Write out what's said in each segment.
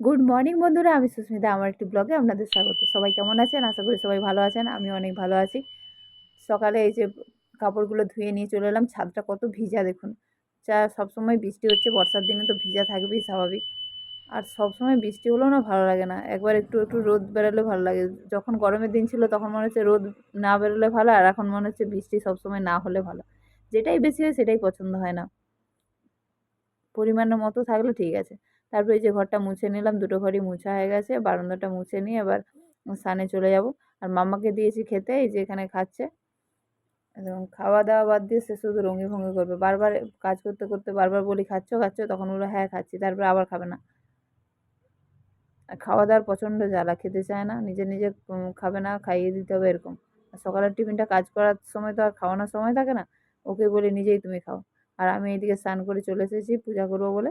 Good morning বন্ধুরা। আমি সুস্মিতা। আমার একটি ব্লগে আপনাদের স্বাগত। সবাই কেমন আছেন? আশা করি সবাই ভালো আছেন। আমি অনেক ভালো আছি। সকালে এই যে কাপড়গুলো ধুয়ে নিয়ে চলে এলাম। ছাদটা কত ভিজা, দেখুন। যা সবসময় বৃষ্টি হচ্ছে, বর্ষার দিনে তো ভিজা থাকবেই স্বাভাবিক। আর সবসময় বৃষ্টি হলেও না ভালো লাগে না। একবার একটু একটু রোদ বেরোলে ভালো লাগে। যখন গরমের দিন ছিল, তখন মনে হচ্ছে রোদ না বেরোলে ভালো, আর এখন মনে হচ্ছে বৃষ্টি সবসময় না হলে ভালো। যেটাই বেশি হয়, সেটাই পছন্দ হয় না। পরিমাণের মতো থাকলে ঠিক আছে। তারপরে যে ঘরটা মুছে নিলাম, দুটো ঘরই মুছা হয়ে গেছে, বারান্দাটা মুছে নিয়ে এবার স্নানে চলে যাব। আর মামাকে দিয়েছি খেতে, এই যে এখানে খাচ্ছে। এবং খাওয়া দাওয়া বাদ দিয়ে সে শুধু রঙি ভঙ্গি করবে। বারবার কাজ করতে করতে বারবার বলি, খাচ্ছ খাচ্ছ? তখন বলো হ্যাঁ খাচ্ছি। তারপরে আবার খাবে না। আর খাওয়া দাওয়ার প্রচণ্ড জ্বালা, খেতে চায় না। নিজে নিজে খাবে না, খাইয়ে দিতে হবে এরকম। সকালের টিফিনটা কাজ করার সময় তো আর খাওয়ানোর সময় থাকে না। ওকে বলি, নিজেই তুমি খাও। আর আমি এইদিকে স্নান করে চলে এসেছি, পূজা করব বলে।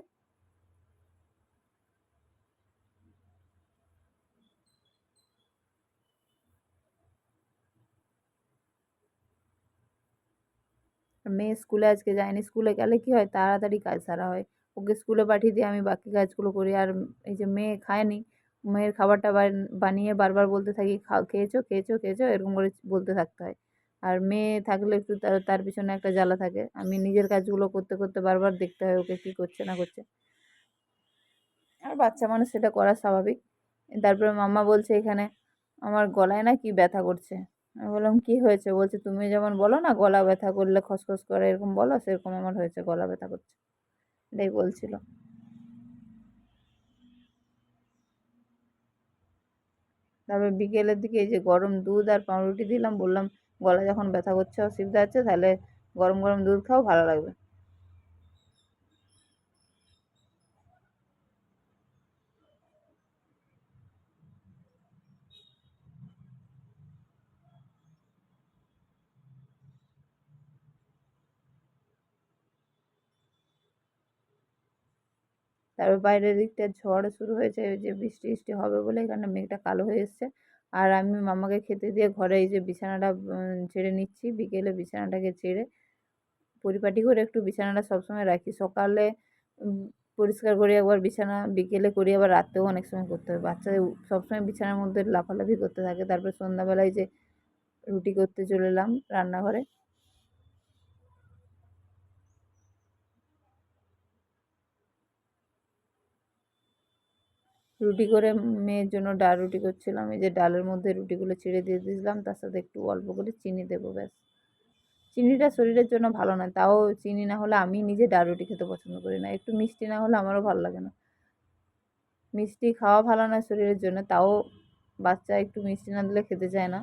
মেয়ে স্কুলে আজকে যায়নি, স্কুলে গেলে কি হয়? তাড়াতাড়ি কাজ সারা হয়। ওকে স্কুলে পাঠিয়ে দিয়ে আমি বাকি কাজগুলো করি। আর এই যে মেয়ে খায়নি, মেয়ের খাবারটা বানিয়ে বারবার বলতে থাকি, খাও, খেয়েছো খেয়েছো খেয়েছো, এরকম করে বলতে থাকতে হয়। আর মেয়ে থাকলে একটু তার পিছনে একটা জ্বালা থাকে। আমি নিজের কাজগুলো করতে করতে বারবার দেখতে হয় ওকে কী করছে, না করছে। আর বাচ্চা মানুষ সেটা করা স্বাভাবিক। তারপরে মাম্মা বলছে এখানে, আমার গলায় না কি ব্যথা করছে? আমি বললাম, কি হয়েছে? বলছে, তুমি যেমন বলো না, গলা ব্যথা করলে খসখস করে এরকম বলো, সেরকম আমার হয়েছে, গলা ব্যথা করছে। এটাই বলছিল। তারপর বিকেলের দিকে এই যে গরম দুধ আর পাউরুটি দিলাম, বললাম, গলা যখন ব্যথা করছে, অসুবিধা আছে, তাহলে গরম গরম দুধ খাও, ভালো লাগবে। তারপর বাইরের দিকটা ঝড় শুরু হয়েছে, ওই যে বৃষ্টি বৃষ্টি হবে বলে এখানে মেঘটা কালো হয়ে এসছে। আর আমি মামাকে খেতে দিয়ে ঘরে এই যে বিছানাটা ছেড়ে নিচ্ছি, বিকেলে বিছানাটাকে ছেড়ে পরিপাটি করে একটু বিছানাটা সবসময় রাখি। সকালে পরিষ্কার করি একবার বিছানা, বিকেলে করি, আবার রাতেও অনেক সময় করতে হয়। বাচ্চাদের সবসময় বিছানার মধ্যে লাফালাফি করতে থাকে। তারপর সন্ধ্যাবেলায় যে রুটি করতে চলে এলাম রান্নাঘরে। রুটি করে মেয়ের জন্য ডাল রুটি করছিলাম। এই যে ডালের মধ্যে রুটিগুলো ছিঁড়ে দিয়ে দিয়েছিলাম তার সাথে একটু অল্প করে চিনি দেবো ব্যাস। চিনিটা শরীরের জন্য ভালো নয় তাও চিনি না হলে আমি নিজে ডাল রুটি খেতে পছন্দ করি না। একটু মিষ্টি না হলে আমারও ভালো লাগে না। মিষ্টি খাওয়া ভালো নয় শরীরের জন্য, তাও বাচ্চা একটু মিষ্টি না দিলে খেতে চায় না।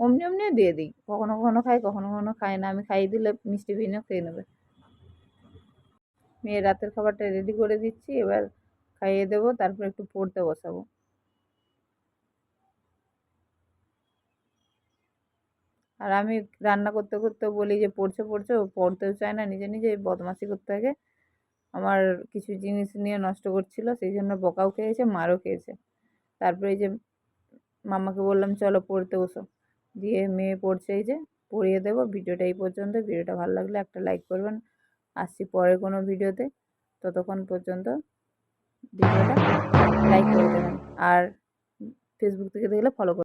অমনি অমনিও দিয়ে দিই, কখনো কখনো খাই, কখনো কখনো খায় না। আমি খাইয়ে দিলে মিষ্টি বিনেও খেয়ে নেবে। মেয়ের রাতের খাবারটা রেডি করে দিচ্ছি, এবার খাইয়ে দেবো, তারপর একটু পড়তে বসাবো। আর আমি রান্না করতে করতে বলি যে পড়ছে পড়ছে পড়তেও চায় না, নিজে নিজে বদমাশি করতে থাকে। আমার কিছু জিনিস নিয়ে নষ্ট করছিল, সেই জন্য বকাও খেয়েছে, মারও খেয়েছে। তারপরে যে মামাকে বললাম, চলো পড়তে বসো। দিয়ে মেয়ে পড়ছে এই যে, পড়িয়ে দেবো। ভিডিওটা এই পর্যন্ত। ভিডিওটা ভালো লাগলে একটা লাইক করবেন। আসছি পরে কোনো ভিডিওতে। ততক্ষণ পর্যন্ত ভিডিওটা লাইক করে দেবেন। আর ফেসবুক থেকে দেখলে ফলো করবেন